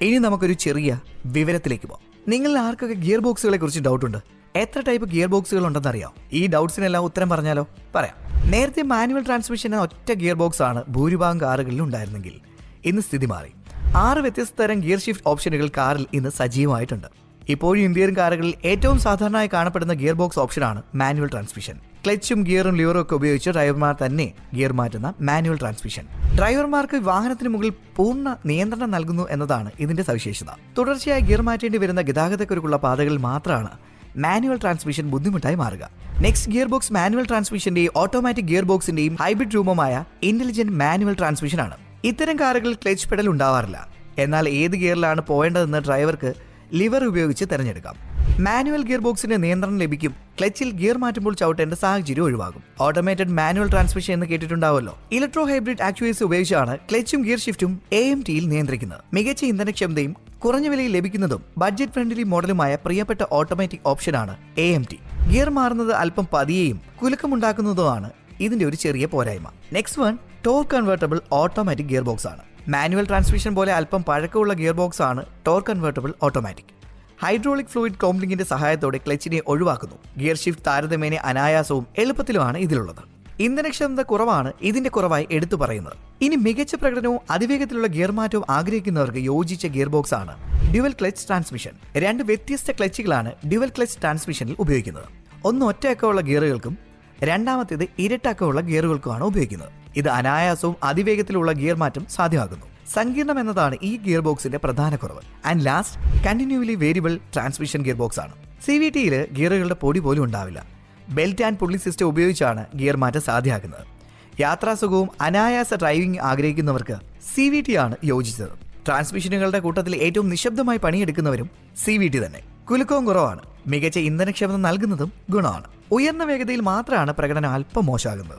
ഇനി നമുക്കൊരു ചെറിയ വിവരത്തിലേക്ക് പോകാം നിങ്ങൾ ആർക്കൊക്കെ ഗിയർ ബോക്സുകളെ കുറിച്ച് ഡൗട്ട് ഉണ്ട്? എത്ര ടൈപ്പ് ഗിയർ ബോക്സുകൾ ഉണ്ടെന്ന് അറിയാം ഈ ഡൗട്ട്സിനെല്ലാം ഉത്തരം പറഞ്ഞാലോ? പറയാം. നേരത്തെ മാനുവൽ ട്രാൻസ്മിഷൻ എന്ന ഒറ്റ ഗിയർ ബോക്സ് ആണ് ഭൂരിഭാഗം കാറുകളിൽ ഉണ്ടായിരുന്നെങ്കിൽ. ഇന്ന് സ്ഥിതി മാറി. ആറ് വ്യത്യസ്ത തരം ഗിയർ ഷിഫ്റ്റ് ഓപ്ഷനുകൾ കാറിൽ ഇന്ന് സജീവമായിട്ടുണ്ട്. ഇപ്പോഴും ഇന്ത്യൻ കാറുകളിൽ ഏറ്റവും സാധാരണയായി കാണപ്പെടുന്ന ഗിയർ ബോക്സ് ഓപ്ഷനാണ് മാനുവൽ ട്രാൻസ്മിഷൻ ക്ലച്ചും ഗിയറും ലിവറും ഒക്കെ ഉപയോഗിച്ച് ഡ്രൈവർമാർ തന്നെ ഗിയർ മാറ്റുന്ന മാനുവൽ ട്രാൻസ്മിഷൻ ഡ്രൈവർമാർക്ക് വാഹനത്തിന് മുകളിൽ പൂർണ നിയന്ത്രണം നൽകുന്നു എന്നതാണ് ഇതിന്റെ സവിശേഷത. തുടർച്ചയായി ഗിയർ മാറ്റേണ്ടി വരുന്ന ഗതാഗതക്കുരുക്കുള്ള പാതകളിൽ മാത്രമാണ് മാനുവൽ ട്രാൻസ്മിഷൻ ബുദ്ധിമുട്ടായി മാറുക. നെക്സ്റ്റ് ഗിയർ ബോക്സ് മാനുവൽ ട്രാൻസ്മിഷന്റെയും ഓട്ടോമാറ്റിക് ഗിയർ ബോക്സിന്റെയും ഹൈബ്രിഡ് രൂപമായ ഇന്റലിജന്റ് മാനുവൽ ട്രാൻസ്മിഷൻ ആണ് ഇത്തരം കാറുകളിൽ ക്ലച്ച് പെഡൽ ഉണ്ടാവാറില്ല. എന്നാൽ ഏത് ഗിയറിലാണ് പോകേണ്ടതെന്ന് ഡ്രൈവർക്ക് ലിവർ ഉപയോഗിച്ച് തിരഞ്ഞെടുക്കാം. മാനുവൽ ഗിയർ ബോക്സിന് നിയന്ത്രണം ലഭിക്കും. ക്ലച്ചിൽ ഗിയർ മാറ്റുമ്പോൾ ചവിട്ടേണ്ട സാഹചര്യം ഒഴിവാകും. ഓട്ടോമേറ്റഡ് മാനുവൽ ട്രാൻസ്മിഷൻ എന്ന് കേട്ടിട്ടുണ്ടാവല്ലോ ഇലക്ട്രോ ഹൈബ്രിഡ് ആക്ച്വേഴ്സ് ഉപയോഗിച്ചാണ് ക്ലച്ചും ഗിയർ ഷിഫ്റ്റും എ എം ടിയിൽ നിയന്ത്രിക്കുന്നത്. മികച്ച ഇന്ധനക്ഷമതയും കുറഞ്ഞ വിലയിൽ ലഭിക്കുന്നതും ബഡ്ജറ്റ് ഫ്രണ്ട്ലി മോഡലുമായ പ്രിയപ്പെട്ട ഓട്ടോമാറ്റിക് ഓപ്ഷനാണ് എ എം ടി ഗിയർ മാറുന്നത് അല്പം പതിയെയും കുലുക്കമുണ്ടാക്കുന്നതുമാണ് ഇതിന്റെ ഒരു ചെറിയ പോരായ്മ. Next one torque convertible automatic gear box ആണ്. മാനുവൽ ട്രാൻസ്മിഷൻ പോലെ അല്പം പഴക്കമുള്ള ഗിയർ ബോക്സ് ആണ് torque convertible automatic hydraulic fluid കോംപ്ലിങ്ങിന്റെ സഹായത്തോടെ ക്ലച്ചിനെ ഒഴിവാക്കുന്നു. ഗിയർ ഷിഫ്റ്റ് താരതമ്യേന അനായാസവും എളുപ്പത്തിലുമാണ് ഇതിലുള്ളത്. ഇന്ധനക്ഷമത കുറവാണ് ഇതിന്റെ കുറവായി എടുത്തു പറയുന്നത്. ഇനി മികച്ച പ്രകടനവും അതിവേഗത്തിലുള്ള ഗിയർ മാറ്റവും ആഗ്രഹിക്കുന്നവർക്ക് യോജിച്ച ഗിയർ ബോക്സ് ആണ് ഡ്യുവൽ ക്ലച്ച് ട്രാൻസ്മിഷൻ. രണ്ട് വ്യത്യസ്ത ക്ലച്ചുകളാണ് ഡ്യുവൽ ക്ലച്ച് ട്രാൻസ്മിഷനിൽ ഉപയോഗിക്കുന്നത്. ഒന്ന് ഒറ്റയക്കമുള്ള ഗിയറുകൾക്കും രണ്ടാമത്തേത് ഇരട്ടക്കമുള്ള ഗിയറുകൾക്കുമാണ് ഉപയോഗിക്കുന്നത്. ഇത് അനായാസവും അതിവേഗത്തിലുള്ള ഗിയർ മാറ്റം സാധ്യമാക്കുന്നു. സങ്കീർണം എന്നതാണ് ഈ ഗിയർ ബോക്സിന്റെ പ്രധാന കുറവ്. And last continuously variable transmission gear box ആണ് സി വി ടിയിൽ ഗിയറുകളുടെ പൊടി പോലും ഉണ്ടാവില്ല. ബെൽറ്റ് ആൻഡ് പുള്ളി സിസ്റ്റം ഉപയോഗിച്ചാണ് ഗിയർ മാറ്റം സാധ്യമാക്കുന്നത് യാത്രാസുഖവും അനായാസ ഡ്രൈവിംഗ് ആഗ്രഹിക്കുന്നവർക്ക് സി വി ടി ആണ് യോജിച്ചത്. ട്രാൻസ്മിഷനുകളുടെ കൂട്ടത്തിൽ ഏറ്റവും നിശബ്ദമായി പണിയെടുക്കുന്നവരും സി വി ടി തന്നെ. കുലുക്കവും കുറവാണ്. മികച്ച ഇന്ധനക്ഷമത നൽകുന്നതും ഗുണമാണ്. ഉയർന്ന വേഗതയിൽ മാത്രമാണ് പ്രകടനം അല്പം മോശമാകുന്നത്.